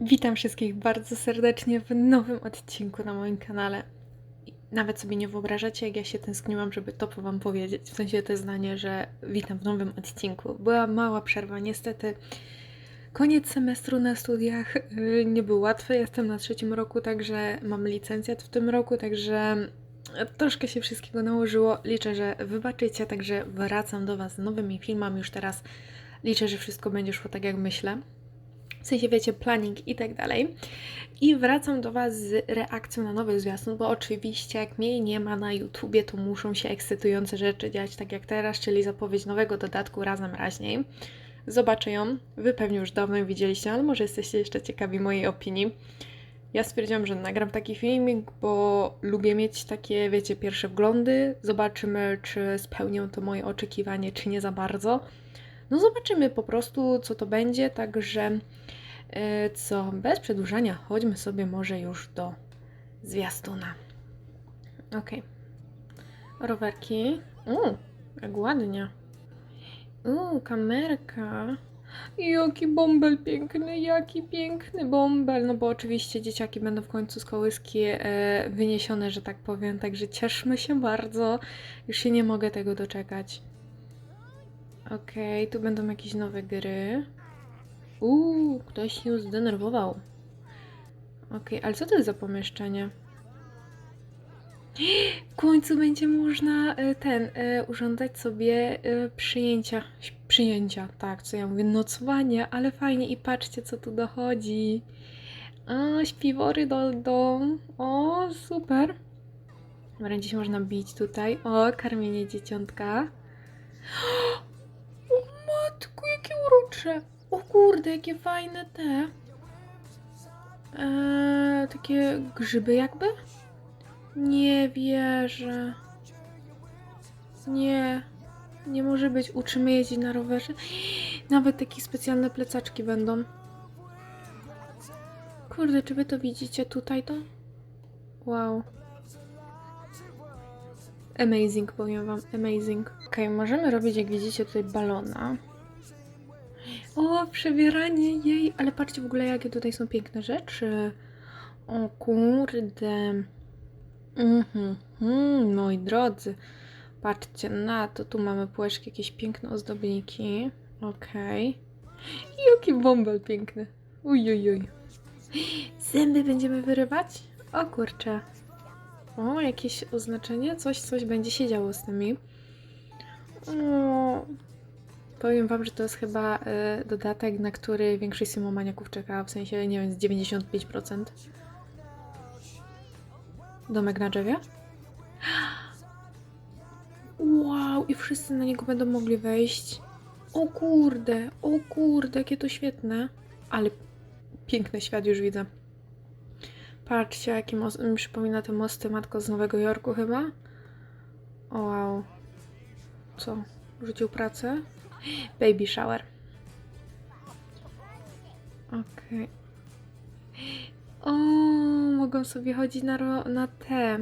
Witam wszystkich bardzo serdecznie w nowym odcinku na moim kanale. Nawet sobie nie wyobrażacie, jak ja się tęskniłam, żeby to Wam powiedzieć. W sensie to zdanie, że witam w nowym odcinku. Była mała przerwa, niestety. Koniec semestru na studiach yy, nie był łatwy. Jestem na trzecim roku, także mam licencjat w tym roku, także troszkę się wszystkiego nałożyło. Liczę, że wybaczycie, także wracam do Was z nowymi filmami już teraz. Liczę, że wszystko będzie szło tak, jak myślę. W sensie, wiecie, planning i tak dalej. I wracam do Was z reakcją na nowy zwiastun, bo oczywiście jak mnie nie ma na YouTubie, to muszą się ekscytujące rzeczy dziać, tak jak teraz, czyli zapowiedź nowego dodatku Razem Raźniej. Zobaczę ją. Wy pewnie już dawno ją widzieliście, ale może jesteście jeszcze ciekawi mojej opinii. Ja stwierdziłam, że nagram taki filmik, bo lubię mieć takie, wiecie, pierwsze wglądy. Zobaczymy, czy spełnią to moje oczekiwanie, czy nie za bardzo. No zobaczymy po prostu, co to będzie, także e, co, bez przedłużania, chodźmy sobie może już do zwiastuna. Okej. Rowerki. Uuu, jak ładnie. Uuu, kamerka. Jaki bąbel piękny, jaki piękny bąbel. No bo oczywiście dzieciaki będą w końcu z kołyski e, wyniesione, że tak powiem, także cieszmy się bardzo. Już się nie mogę tego doczekać. Okej, tu będą jakieś nowe gry. Uuu, ktoś się zdenerwował. Okej, ale co to jest za pomieszczenie? W końcu będzie można e, ten e, urządzać sobie e, przyjęcia. Przyjęcia, tak, co ja mówię, nocowanie, ale fajnie i patrzcie, co tu dochodzi. A, śpiwory do dom. O, super. Będzie można bić tutaj. O, karmienie dzieciątka. Urocze! O kurde, jakie fajne te. Eee, takie grzyby jakby? Nie wierzę. Nie. Nie może być. Uczymy jeździć na rowerze. Nawet takie specjalne plecaczki będą. Kurde, czy wy to widzicie tutaj to? Wow. Amazing, powiem wam. Amazing. Okej, możemy robić, jak widzicie, tutaj balona. O, przebieranie jej! Ale patrzcie w ogóle, jakie tutaj są piękne rzeczy. O kurde. Mhm, mhm, moi drodzy. Patrzcie na to. Tu mamy półeczki, jakieś piękne ozdobniki. Okej. Jaki bąbel piękny. Uj, uj, uj. Zęby będziemy wyrywać? O kurczę. O, jakieś oznaczenie? Coś, coś będzie się działo z tymi. O, powiem wam, że to jest chyba y, dodatek, na który większość simomaniaków czeka, w sensie, nie wiem, z 95%. Domek na drzewie? Wow, i wszyscy na niego będą mogli wejść. O kurde, o kurde, jakie to świetne. Ale piękny świat już widzę. Patrzcie, jaki most, mi przypomina te mosty Matko z Nowego Jorku chyba. O wow. Co? Rzucił pracę? Baby shower. Okej. O, mogą sobie chodzić na, ro, na te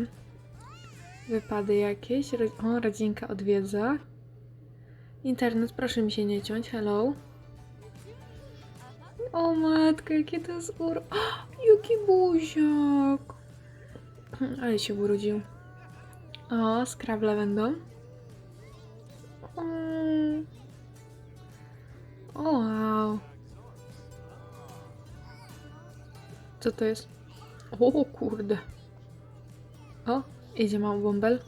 wypady jakieś. O, rodzinka odwiedza. Internet, proszę mi się nie ciąć. Hello. O matko, jakie to jest ur... O, jaki buziak. Ale się urodził. O, skrawle będą. Co to jest? O kurde. O, idzie mały bąbel.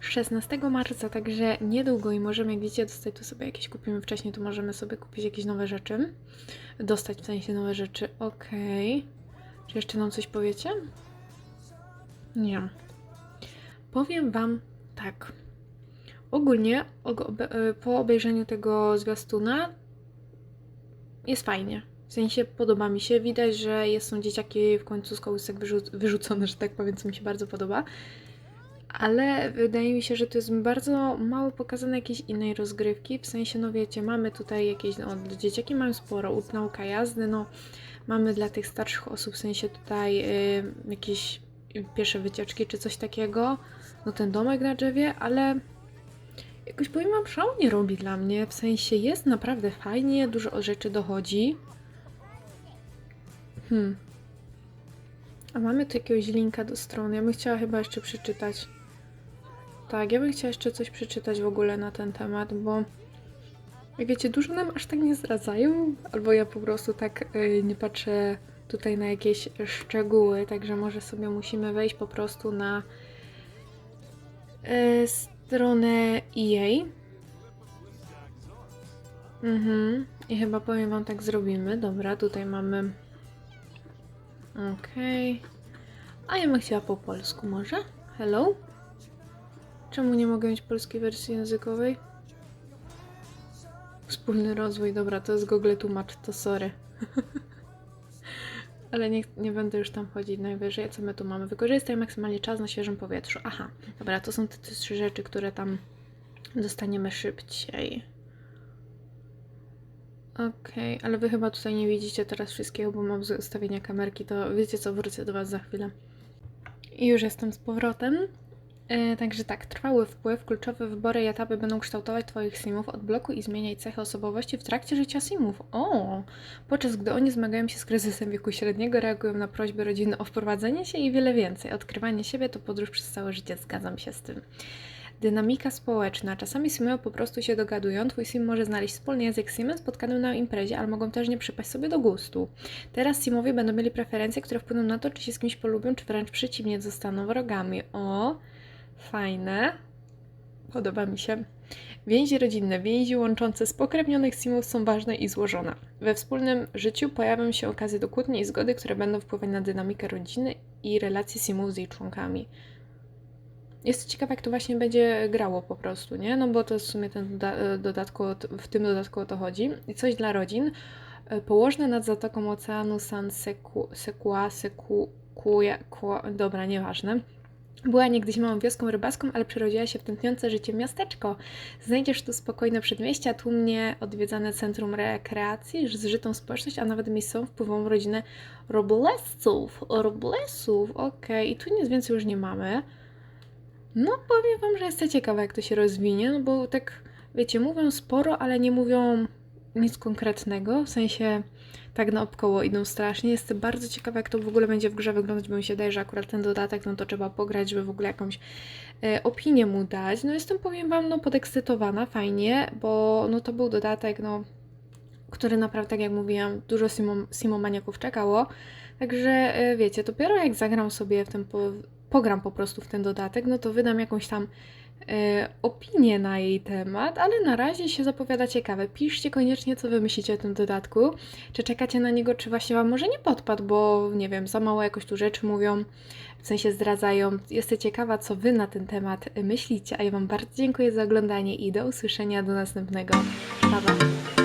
16 marca, także niedługo i możemy, jak widzicie, dostać tu sobie jakieś kupimy wcześniej, to możemy sobie kupić jakieś nowe rzeczy. Dostać w sensie nowe rzeczy. Okej. Czy jeszcze nam coś powiecie? Nie. Powiem wam tak. Ogólnie po obejrzeniu tego zwiastuna jest fajnie. W sensie podoba mi się. Widać, że są dzieciaki w końcu z kołysek wyrzu- wyrzucone, że tak powiem, co mi się bardzo podoba. Ale wydaje mi się, że to jest bardzo mało pokazane jakiejś innej rozgrywki. W sensie, no wiecie, mamy tutaj jakieś, no dzieciaki mamy sporo, nauka jazdy, no mamy dla tych starszych osób, w sensie tutaj y, jakieś pierwsze wycieczki czy coś takiego. No ten domek na drzewie, ale jakoś powiem wam, szału nie robi dla mnie. W sensie jest naprawdę fajnie, dużo rzeczy dochodzi. Hmm. A mamy tu jakiegoś linka do strony. Ja bym chciała chyba jeszcze przeczytać. Tak, ja bym chciała jeszcze coś przeczytać w ogóle na ten temat, bo jak wiecie, dużo nam aż tak nie zdradzają, albo ja po prostu tak y, nie patrzę tutaj na jakieś szczegóły, także może sobie musimy wejść po prostu na y, stronę EA. Mhm. I chyba powiem wam tak zrobimy. Dobra, tutaj mamy. Okej. A ja bym chciała po polsku może? Hello? Czemu nie mogę mieć polskiej wersji językowej? Wspólny rozwój, dobra, to jest Google tłumacz, to sorry. Ale nie, nie będę już tam chodzić najwyżej. Co my tu mamy? Wykorzystaj maksymalnie czas na świeżym powietrzu. Aha, dobra, to są te trzy rzeczy, które tam dostaniemy szybciej. Okej, ale wy chyba tutaj nie widzicie teraz wszystkiego, bo mam z ustawienia kamerki, to wiecie co, wrócę do was za chwilę. I już jestem z powrotem. E, także tak, trwały wpływ, kluczowe wybory i etapy będą kształtować Twoich simów, odblokuj i zmieniaj cechy osobowości w trakcie życia simów. O! Podczas gdy oni zmagają się z kryzysem wieku średniego, reagują na prośby rodziny o wprowadzenie się i wiele więcej. Odkrywanie siebie to podróż przez całe życie, zgadzam się z tym. Dynamika społeczna. Czasami simowie po prostu się dogadują. Twój sim może znaleźć wspólny język simem spotkanym na imprezie, ale mogą też nie przypaść sobie do gustu. Teraz simowie będą mieli preferencje, które wpłyną na to, czy się z kimś polubią, czy wręcz przeciwnie, zostaną wrogami. O, fajne. Podoba mi się. Więzi rodzinne, więzi łączące spokrewnionych simów są ważne i złożone. We wspólnym życiu pojawią się okazje do kłótni i zgody, które będą wpływać na dynamikę rodziny i relacje simów z jej członkami. Jest ciekawe, jak to właśnie będzie grało po prostu, nie? No bo to w sumie ten e, dodatku, w tym dodatku o to chodzi. Coś dla rodzin. E, Położne nad Zatoką Oceanu San Seku, Sekua, Seku, Kuja, Kua, dobra, nieważne. Była niegdyś małą wioską rybacką, ale przerodziła się w tętniące życie miasteczko. Znajdziesz tu spokojne przedmieścia, tłumnie odwiedzane centrum rekreacji, zżytą społeczność, a nawet miejscową wpływową rodzinę Roblesców. Roblesów, okej. I tu nic więcej już nie mamy. No, powiem wam, że jestem ciekawa, jak to się rozwinie, no bo tak, wiecie, mówią sporo, ale nie mówią nic konkretnego, w sensie tak naokoło idą strasznie. Jestem bardzo ciekawa, jak to w ogóle będzie w grze wyglądać, bo mi się wydaje, że akurat ten dodatek, no to trzeba pograć, żeby w ogóle jakąś e, opinię mu dać. No jestem, powiem wam, no podekscytowana, fajnie, bo no to był dodatek, no który naprawdę, tak jak mówiłam, dużo simo- simomaniaków czekało. Także e, wiecie, dopiero jak zagram sobie w ten po, pogram po prostu w ten dodatek, no to wydam jakąś tam e, opinię na jej temat, ale na razie się zapowiada ciekawe. Piszcie koniecznie, co wy myślicie o tym dodatku. Czy czekacie na niego, czy właśnie wam może nie podpadł, bo nie wiem, za mało jakoś tu rzeczy mówią, w sensie zdradzają. Jestem ciekawa, co wy na ten temat myślicie, a ja wam bardzo dziękuję za oglądanie i do usłyszenia do następnego. Pa, pa.